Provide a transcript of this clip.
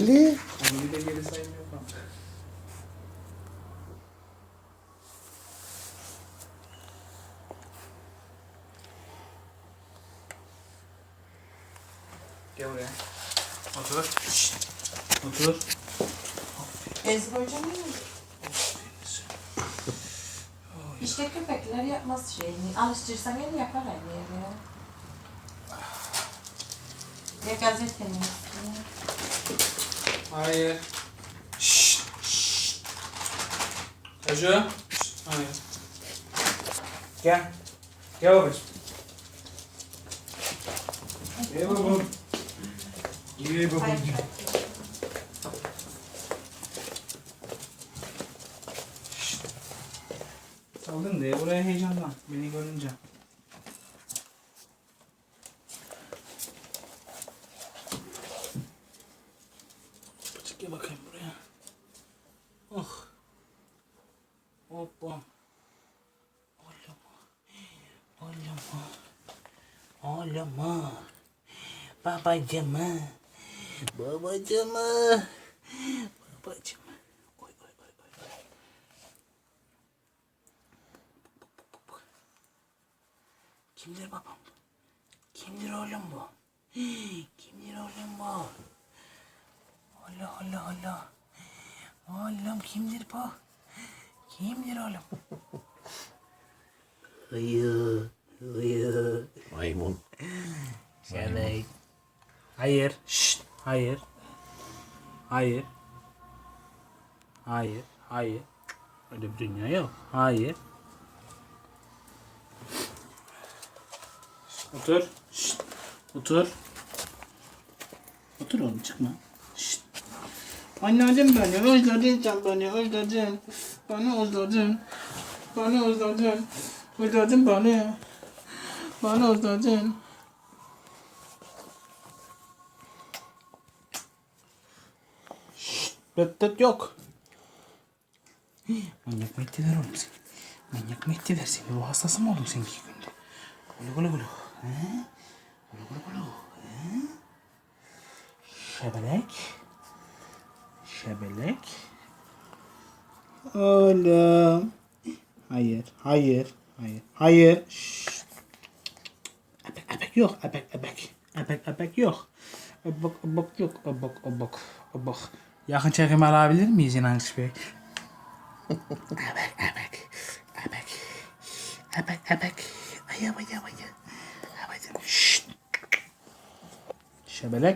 Ali. Onu bir de geri saymıyor falan. Gel buraya. Otur. Otur. Ezgi hocam mi? İşte köpekler yapmaz şeyini. Alıştırsan yine yapar aynı yere. Ya gazetenin üstüne. Hayır. Şşt. Şşt. Kaju. Şşt. Hayır. Gel. Gel babacığım. Gel babam. Gel babam. Hayır. Aldın diye buraya heyecanlan. Beni görünce. Gel bakayım buraya. Oh. Hoppa. Oğlum. Oğlum. Oğlum. Babacım. Babacım. Babacım. Oy oy oy. oy. Kimdir babam? Kimdir oğlum bu? Kimdir oğlum Allah. Oğlum kimdir bu? Kimdir oğlum? Uyu, uyu. Maymun. Evet. Hayır. Şşt. Hayır. Hayır. Hayır. Hayır. Öyle bir dünya yok. Hayır. Otur. Şşt. Otur. Otur oğlum çıkma. Anladım beni. Özledin sen beni. Özledin. Beni özledin. Beni özledin. Özledin beni. Beni özledin. Reddet yok. Manyak Mehdi ver oğlum seni. Manyak Mehdi ver seni. Ruh hastası mı oldun sen iki günde? Gulu gulu gulu. He? Gulu gulu gulu. He? Şebelek. Şebelek. Oğlum. Hayır, hayır, hayır, hayır. Şşş. Ebek, ebek yok, ebek, ebek. Ebek, ebek yok. Ebek, ebek yok, ebek, ebek, ebek. Yakın çekim alabilir miyiz İnanç Bey? ebek, ebek, ebek. Ebek, ebek. Ay, ay, ay, ay. Ebek. Şşt. Şebelek.